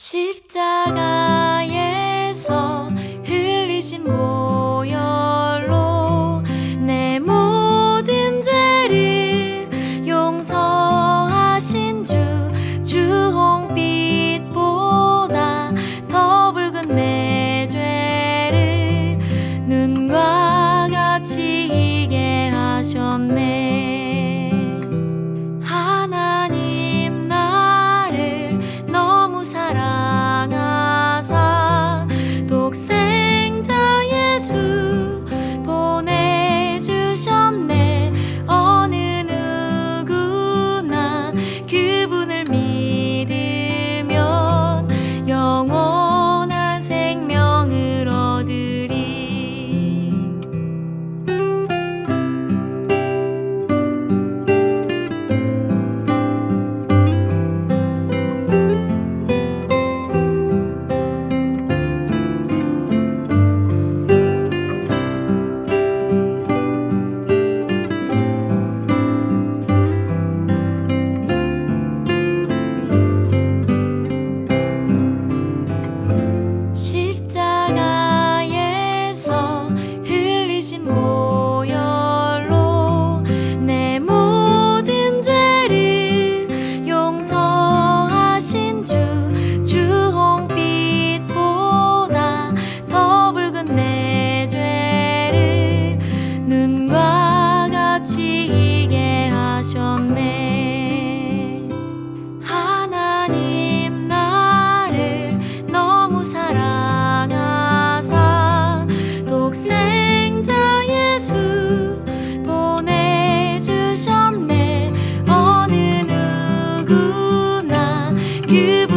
십자가에서 흘리신 보혈로 내 모든 죄를 용서하신 주 주홍빛보다 더 붉은 내 죄를 눈과 같이 이게 하셨네. give